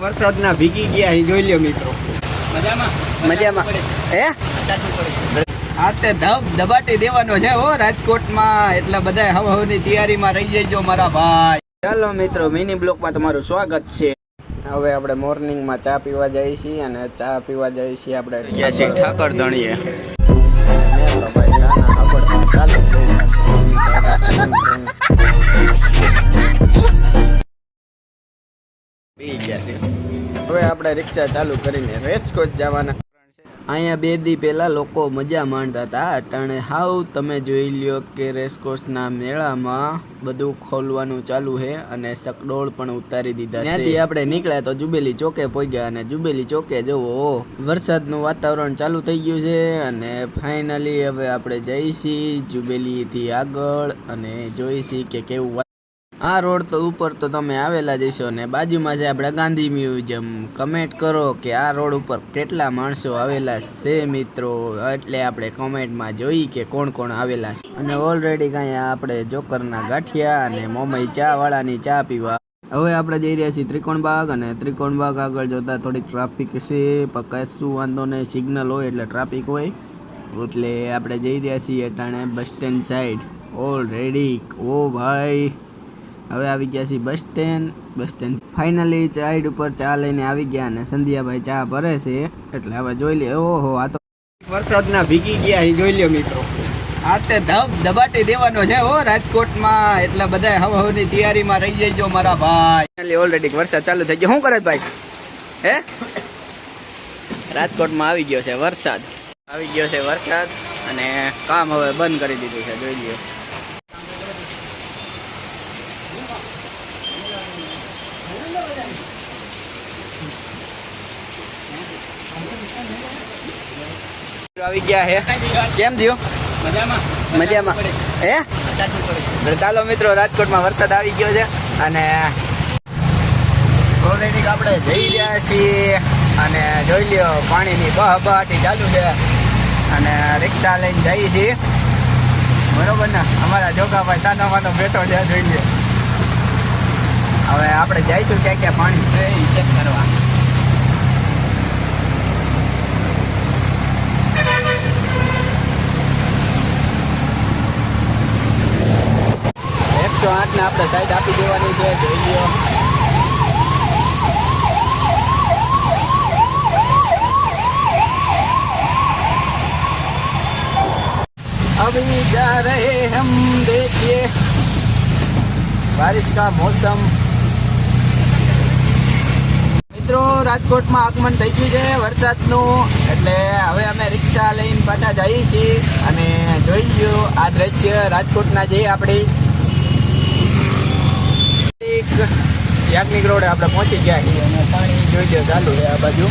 વરસાદના ભીગી ગયા એ જોઈ લ્યો મિત્રો. મજામાં? મજામાં. હે? આ તે ધબ દબાટી દેવાનો છે હો રાજકોટમાં. એટલા બધા હવ હવની તૈયારીમાં રહી જજો મારા ભાઈ. ચાલો મિત્રો મિની બ્લોકમાં તમારું સ્વાગત છે. હવે આપણે મોર્નિંગમાં ચા પીવા જઈએ છીએ અને ચા પીવા જઈએ છીએ આપણે ગયા છીએ ઠાકર ધણીએ. ચાલુ આપણે રિક્ષા ચાલુ કરીને રેસકોટ જવાના અહીંયા બે દી પહેલાં લોકો મજા માણતા હતા. અટાણે હાવ તમે જોઈ લ્યો કે રેસકોર્સના મેળામાં બધું ખોલવાનું ચાલુ છે અને સકડોળ પણ ઉતારી દીધા ત્યાંથી આપણે નીકળ્યા તો જુબેલી ચોકે પહોંચ્યા અને જુબેલી ચોકે જુઓ વરસાદનું વાતાવરણ ચાલુ થઈ ગયું છે અને ફાઇનલી હવે આપણે જઈશી જુબેલીથી આગળ અને જોઈશી કે કેવું આ રોડ તો ઉપર તો તમે આવેલા જશો ને બાજુમાં છે આપણે ગાંધી મ્યુઝિયમ. કમેન્ટ કરો કે આ રોડ ઉપર કેટલા માણસો આવેલા છે મિત્રો? એટલે આપણે કોમેન્ટમાં જોઈ કે કોણ કોણ આવેલા છે. અને ઓલરેડી કાંઈ આપણે જોકરના ગાંઠિયા અને મોમઈ ચા વાળાની ચા પીવા. હવે આપણે જઈ રહ્યા છીએ ત્રિકોણબાગ અને ત્રિકોણબાગ આગળ જોતાં થોડીક ટ્રાફિક છે. પણ કશું વાંધો નહીં સિગ્નલ હોય એટલે ટ્રાફિક હોય. એટલે આપણે જઈ રહ્યા છીએ અટાણે બસ સ્ટેન્ડ સાઈડ ઓલરેડી ઓ ભાઈ. હવે આવી ગયા છીએ bus stand bus stand finally side ઉપર ચા લઈને આવી ગયા અને સંધ્યાભાઈ ચા ભરે છે. એટલે હવે જોઈ લે, ઓહો, આ તો વરસાદના ભીગી ગયા એ જોઈ લ્યો મિત્રો. આ તે ધબ દબાટી દેવાનો છે હો રાજકોટમાં. એટલે બધા હવ તૈયારીમાં રહી જજો મારા ભાઈ. ઓલરેડી વરસાદ ચાલુ થઈ ગયો. શું કરે ભાઈ? હે? રાજકોટમાં આવી ગયો છે વરસાદ. આવી ગયો છે વરસાદ અને કામ હવે બંધ કરી દીધું છે, જોઈ લ્યો. આવી ગયા હે? કેમ થયું? મજામાં. હે? ચાલો મિત્રો રાજકોટમાં વરસાદ આવી ગયો છે અને ઓલરેડી આપણે જઈ રહ્યા છીએ અને જોઈ લ્યો પાણીની બહાબહાટી ચાલુ છે અને રિક્ષા લઈને જઈએ છીએ. બરોબર ને? અમારા જોગાભાઈ સાનો માનો બેઠો છે જોઈ લ્યો. હવે આપણે જઈશું ક્યાં ક્યાં પાણી છે એ ચેક કરવા એકસો આઠ ને આપણે સાઈડ આપી દેવાની છે જોઈ લ્યો अभी जा रहे हम देखिए बारिश का मौसम મિત્રો, રાજકોટમાં આગમન થઈ ગયું છે વરસાદનું. એટલે હવે અમે રિક્ષા લઈને પાછા જઈએ છીએ અને જોઈ લ્યો આ દ્રશ્ય રાજકોટના જે આપણી યાજ્ઞિક રોડે આપણે પહોંચી ગયા છીએ. અને પાણી જોઈ લો ચાલુ છે આ બાજુ.